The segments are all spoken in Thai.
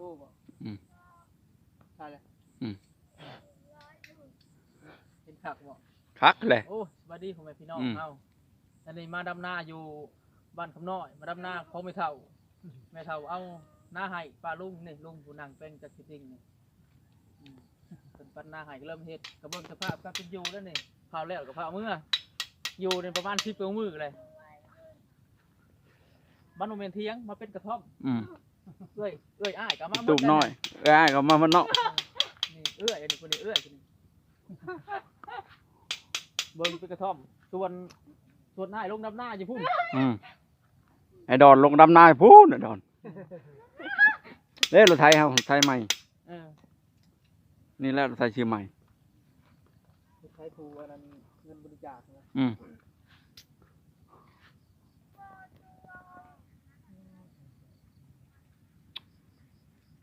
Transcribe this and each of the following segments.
โอบ่อืมใช่เลยอืม เห็นคักบ่คักเลย โอ้สวัสดีพ่อแม่พี่น้องอืม เฮาอันนี้มาดำนาอยู่บ้านคำน้อย มาดำนาของแม่เฒ่าแม่เฒ่าเอาหน้าให้ป้าลุงนี่ลุงผู้นั่งเป็นจักรจริงนี่อืมเป็นปันหน้าให้ก็เริ่มเฮ็ดกระเบื้องสภาพก็เป็นอยู่แล้วนี่เผาแล้วกับเผาเมื่ออยู่ในประมาณ10กว่ามื้อเลยบ้านโนเมนเทียงมาเป็นกระท่อม อืม เอ้ยเอ้ยอ้ายก็มาหมดตูบน้อยเอ้ยก็มามันเนาะนี่เอ้ยอันนี้คนนี้เอ้ยคนนี้เบิ่งเป็นกระท่อมส่วนส่วนหน้าลงน้ำหน้าอยู่พุ่นอืมไอ้ดอนลงดำนาให้พูนไอ้ดอนเด้รถไทยเฮาไทยใหม่ เออนี่แหละรถไทยชื่อใหม่ ใช้ภูอันนั้นเงินบริจาคนะอืม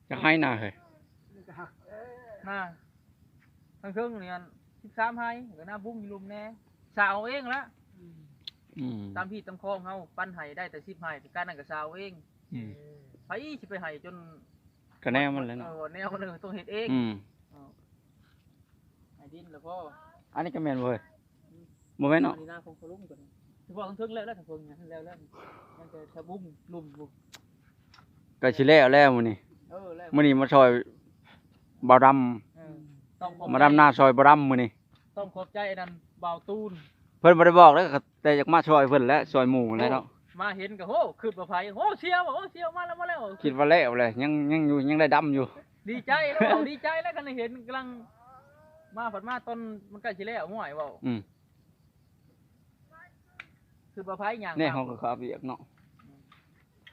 จะให้หนาเฮ้ยหน้าทั้งเครื่องนี่อันสิบสามไฮก็หน้าบุ้งอยู่ลุมแน่สาวเองละอืมตามพี่ตามคลองเฮาปั้นไห้ได้แต่สิบไห้แต่การนั่นก็สาวเองอืมไปสิไปไห้จนก็แน่มันแล้วเนาะเออแนวมันเลยต้องเฮ็ดเองอืมไอ้ดินแล้วก็อันนี้ก็แม่นเว้ยบ่แม่นเนาะอันนี้หน้าคงเขาลุ่มกันเฉพาะทั้งเครื่องแล้วแล้วทั้งเครื่องเนี่ยแล้วแล้วมันจะจะบุ้งลุ่มบุ้งก็สิแล้วแล้วมื้อนี้ เออแล้วมื้อนี้มาซอยบ่าวดำเออต้องขอบมาดำนาซอยบ่ดำมื้อนี้ต้องขอบใจไอ้นั่นเบาตูน เพิ่นบ่ได้บอกแล้วก็แต่อยากมาซอยเพิ่นแหล้วซอยหมู่แหล้วเนาะมาเห็นก็โหขึ้นมาไผโหเชียวโหเชียวมาแล้วมาแล้ว คิดว่าแล้วเลยยังยังอยู่ยังได้ดำอยู่ ดีใจแล้วบอกดีใจแล้วกันเห็นกำลัง มาผัดมาต้นมันใกล้สิแล้วห่วยเว้าอืมขึ้นมาไผย่างนี่ตามเฮาก็ขาเบียกเนาะ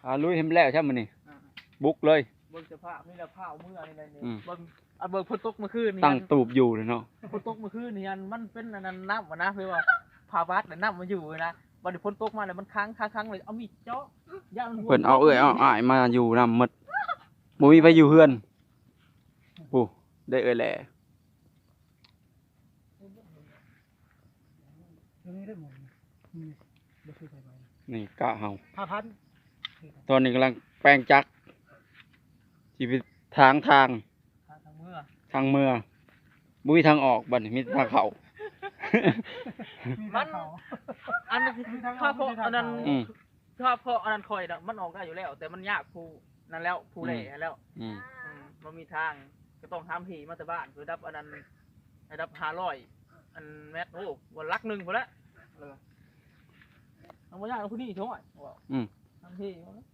หาลุยให้มันแล้วใช่มื้อนี้อ่าบุกเลยเบิ่งสภาพนี่แหละผ้าเอามือนี่แหละนี่อืม เบิ่งอันเบิ่งฝนตกเมื่อคืนนี่ตั้งอันตูบอยู่เลยเนาะฝนตกเมื่อคืนนี่อันมันเป็นอันนั้นน้ำอะนะเพื่อว่าพาบัสน่ะน้ำมันอยู่นะบัดนี้ฝนตกมาแล้วมันค้างค้างค้างเลยเอามีดเจาะย่างหัวเพิ่นเอาเอ้ยเอาอ้ายมาอยู่นำหมดบ่มีไปอยู่เฮือนโอ้ได้เอ้ยแหละนี่ได้หมดนี่บ่ซื้อไปไว้นี่กะเฮาห้าพันตอนนี้กำลังแปลงจักร ชีวิตทางทางทางทางเมื่อทางเมื่อบุ้ยทางออกบัดนี้มีแต่ทางเขา มัน อันนั้นถ้าเพราะอันนั้นอืมถ้าเพราะอันนั้นคอยน่ะมันออกได้อยู่แล้ว แต่มันยากผู้นั่นแล้วผู้เล่แล้วอืมอืมมันมีทางก็ต้องทำผีมาแต่บ้านคือดับอันนั้นให้ดับห้าร้อยอันแมทโอ้วันลักหนึ่งพอละเออเอาไม่ยากเอาผู้นี้ช่วยว่าอืม ทำผีมาแล้ว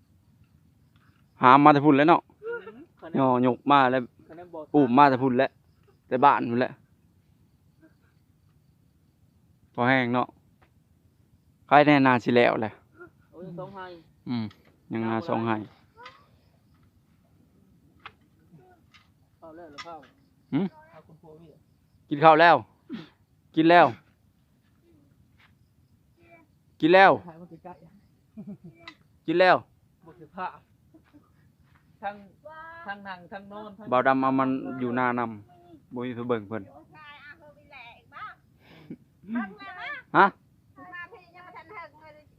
หามมาแต่พุ่นแล้วเนาะคะแน ย่อนหยกมาแล้วคะแนนบอกอุ้มมาแต่พุ่นแล้วแต่บ้านพุ่นแหล้วพอแห้งเนาะใครแน่นาสิแล้วแหละโอ้ยสองให้อืมยังนาสองให้เข้าแล้วหรือเข้าหืมเอาคุณครูพี่กินข้าวแล้ว กินแล้ว กินแล้วถ่ายมาใกล้กินแล้วๆบุกภาพทั้ง ทั้งนั่งทั้งนอนทั้งบ่าวดำเอามันอยู่หน้านำบ่มีไปเบิ่งเพิ่นฮะ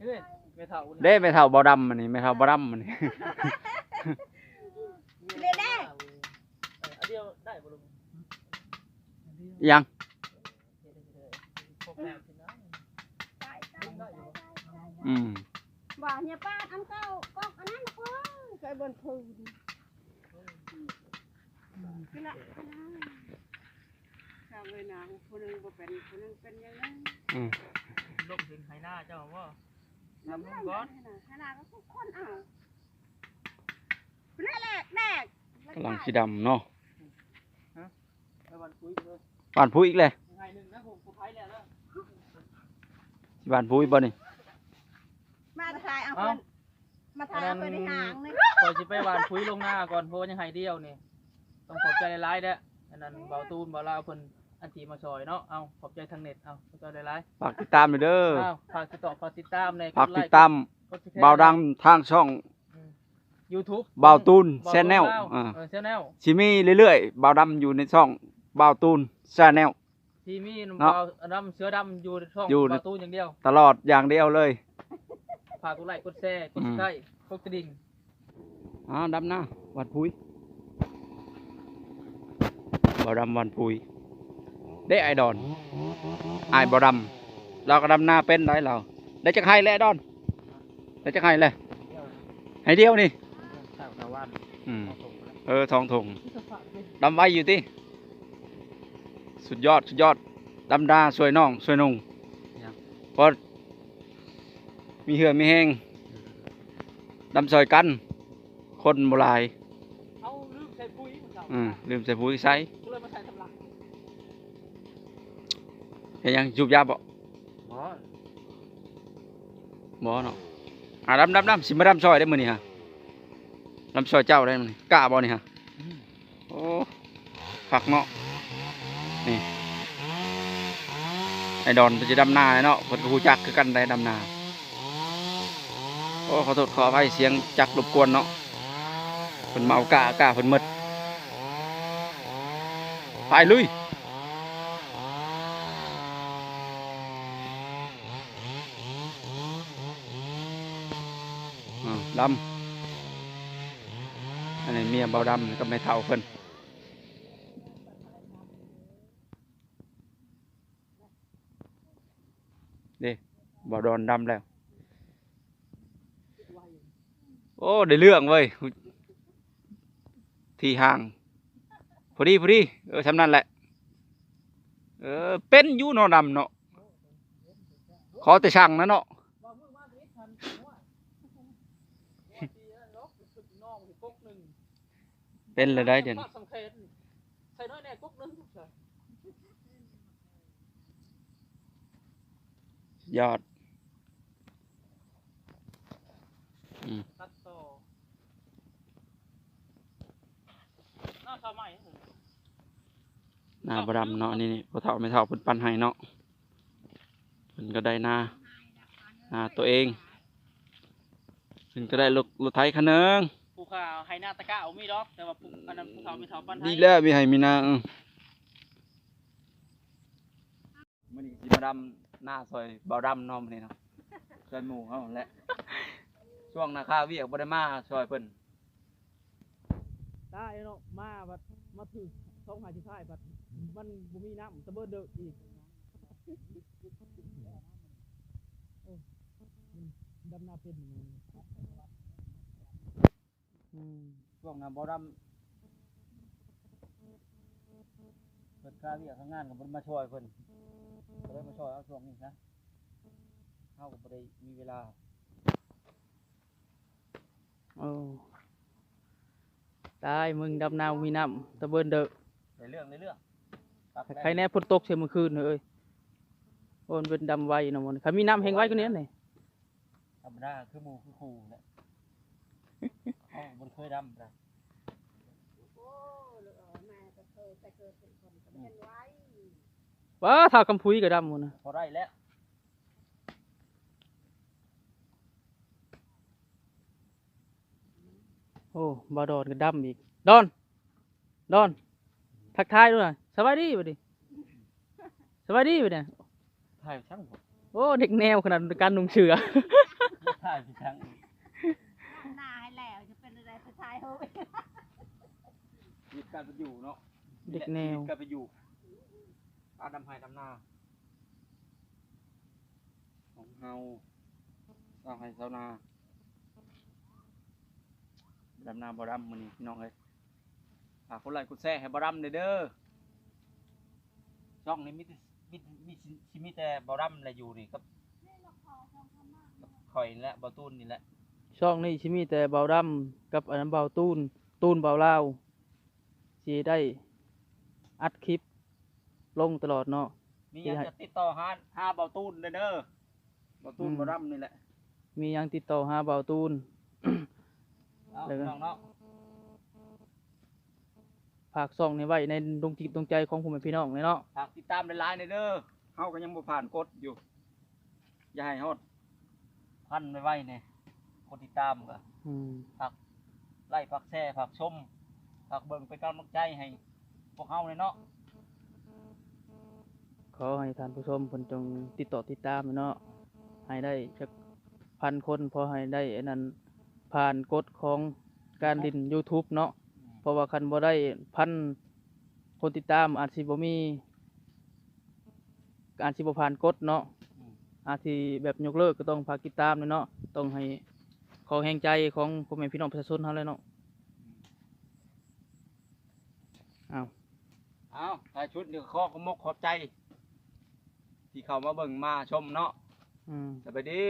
เฮ้ยไม่เท่าเด้แม่เฒ่าบ่าวดำมันนี่แม่เฒ่าบ่าวดำมันนี่ เด้เด้อันเดียวได้บ่ลุงอิหยังครบแล้วสินะได้อยู่อืม ว่าเนี่ยป้าทำเก้าก็อันนั้นก็เคยบนพื้น นี่แหละข้าวเลยนางคนนึงบ่เป็นคนนึงเป็นยังไงอืมลงถึงไหหน้าเจ้าว่าน้ำทำมันก่ก่ออนนขนาดก็ทุกคนเอาแรกแรกแรกกำลังสีดำเนาะไปวันคุยเลยบ้านผู้อีกเลยยังไงหนึ่งนะผมผมไพ่แล้วนะสิบ้านผู้อีกบ่นี่มาถ่ายเอาคนมาถ่ายเอาคนในหางนี่ ก่อนจะไปวันคุยลงหน้าก่อนเพราะว่ายังไงเดียวนี่ ต้องขอบใจหลายๆเด้ออันนั้นเบาตูนเบาลาวเพิ่นอันทีมาซอยเนาะเอาขอบใจทางเน็ตเอาขอบใจหลายฝากติดตามด้วยเด้อๆเอาฝากติดต่อฝากติดตามในฝากติดตามบ่าวดังทางช่องยูทูบบ่าวตูนแชนแนลอ่าอ่าแชนแนลสิมีเรื่อยๆบ่าวดำอยู่ในช่องบ่าวตูนแชนแนล ที่มีเนาะเบาดำเสือดำอยู่ในช่องอยู่ใน เบาตูนอย่างเดียว ตลอดอย่างเดียวเลยฝากกดไลค์กดแชร์กดอืมซับสไครต์กดกระดิ่งอ่าดำหน้าวัดพุย บ่ดำวันปุยได้ไอดอนไอายบ่ดำเราก็ดำหน้าเป็นได้เราได้จักให้แล้วไอ้ดอนได้จักให้เลยให้เดียวนี่สาวตะวันอืมเอาส่งไปแล้วเออทองถงที่สะพานนี่ดำไว้อยู่ที่สุดยอดสุดยอดดำดาสวยน้องสวยนุ่งพอมีเหือมีแห้งดำซอยกัน คนโบราณเอาลืมใส่ปุ๋ยมันเจ้าอืมลืมใส่ปุ๋ยใส่ ก็เลยมาใส่สำลัก เห็นยังจูบยาบ่อ๋อบ่เนาะอ่าดำดำดำสิมาดำซอยได้มือนี้ฮะดำซอยเจ้าได้มือนี้กล้าบ่นี่ฮะโอ้ผักเนาะนี่ไอ้ดอนจะดำนาเนาะเพิ่นกูจักคือกันได้ดำนาโอ้ขอโทษขออภัยเสียงจักรบกวนเนาะเพิ่นเอากากาเพิ่นมดไปลุย ดำอันนี้เมียเบาดำกับแม่เฒ่าเพิ่นบ่โดนดำแล้ว โอ้ได้เรื่องเว้ย ที่ห่าง พอดีพอดีเออทำนั่นแหละ เออ เป็นยู่เนอดำเนาะ ขอแต่ช่างนะเนาะ ว่ามือมาสิทันหัวว่าดีแล้วเนาะสุดน้องสิก๊กหนึ่ง เป็นเลยได้เดี๋ยวนี้ใส่น้อยแน่ก๊กนึงยอดตัดต่อหน้าชาวใหม่เหรอหน้าบเนาะนี่นี่พอเท่าไม่เท่าเพิ่นปันให้เนาะเพิ่นก็ได้หน้าหน้าตัวเองเพิ่นก็ได้รถรถไถคันนึง ข่าวให้หน้าตะกะเอามีดอกแต่ว่าผู้อันนั้นผู้ข่าวมีเท่าปั้นให้ดีแล้วมีให้มีนาเออมันนี่สิมาดำหน้าซอยเบาดำเนาะมื้อนี้เนาะซอยหมู่เฮาแหละ ช่วงนาคาเวียกบ่ได้มาซอยเพิ่นได้เนาะมาบัดมาถือสองหาที่ท้ายบัดมันบ่มีน้ำตะเบิดเด้ออีกโอ้มันดำนาเป็นอยู่ อืมช่วงน้ำบ่ดำเพิ่นคาเวียกข้างงานก็บ่ได้มาช่วยเพิ่นก็เลยมาช่วยเอาช่วงนี้ซะเฮาก็บ่ได้มีเวลาโอ้ได้มึงดำนาบ่มีน้ำตะเบิดเด้อในเรื่องในเรื่องใครแน่ฝนตกเสียเมื่อคืนเอ้ยโอนเป็นดำไวเนาะมันใครมีน้ำแห้งไว้ก็เนี้ยนี่ธรรมดาคือหมู่คือครูแหละเฮา บ่เคยดำจ้ะโอ้เออแม่ก็เคยแต่เกิดเป็นคนก็เห็นไว้ว้าท่ากำพุยก็ดำหมดนะพอได้แล้วโอ้บาดอนก็ดำอีก ดอน ดอน ทักทายด้วยนะสบายดีบ่ดิสบายดีบ่เนี่ยถ่ายช่างผมโอ้ เด็กแนวขนาดการนุ่งเชือถ่ายพี่ช่าง หน้าให้แล้วจะ เป็นอะไรสุดท้ายเฮ้ยมีการไปอยู่เนาะเด็กแนวมีการไปอยู่อาดำไห้ดำนาของเฮาสร้างไห้ชาวนาดำนาบ่ดำมื้อนี้พี่น้องเอ้ยฝากคนไลค์กดแชร์ให้บ่ดำเด้อเด้อช่องนี้มีแต่มีมีสิมีแต่บ่ดำแหละอยู่นี่กับกับข่อยนี่แหละบ่ตูนนี่แหละ ช่องนี้ชิมีแต่เบาดำกับอันนั้นเบาตูนตูนเบาลาวสิได้อัดคลิป ลงตลอดเนาะ มีหยังจะติดต่อหาหาบ่ตูนเด้อเด้อบ่ตูนอืม บ่ดำนี่แหละมีหยังติดต่อหาเบาตูน เอาเดี๋ยวก่อน น้องเนาะฝากซ่องนี้ไว้ในดวงจิตดวงใจของผมพี่น้องเลยเนาะฝากติดตามหลายๆหน่อยเด้อเฮาก็ยังบ่ผ่านกดอยู่ อย่าให้ฮอดพันไว้ๆเนี่ย กดติดตามก็อืมไล่ฝากแชร์ฝากชมฝากเบิ่งเป็นกำลังใจให้พวกเฮาเลยเนาะขอให้ท่านผู้ชมเพิ่นจงติดต่อติดตามเนาะให้ได้สักพันคนพอให้ได้อันนั้นผ่านกฎของการดิน YouTube เนาะเพราะว่าคันบ่ได้พันคนติดตามอาจสิบ่มีอาจสิบ่ผ่านกฎเนาะอาจสิแบบยกเลิกก็ต้องฝากติดตามเลยเนาะต้องให้ ขอแห่งใจของพ่อแม่พี่น้องประชาชนเฮาเลยเนาะเอาท้ายชุดนี่ขอขอบมกขอบใจ ที่เข้ามาเบิ่งมาชมเนาะอืมสวัสดี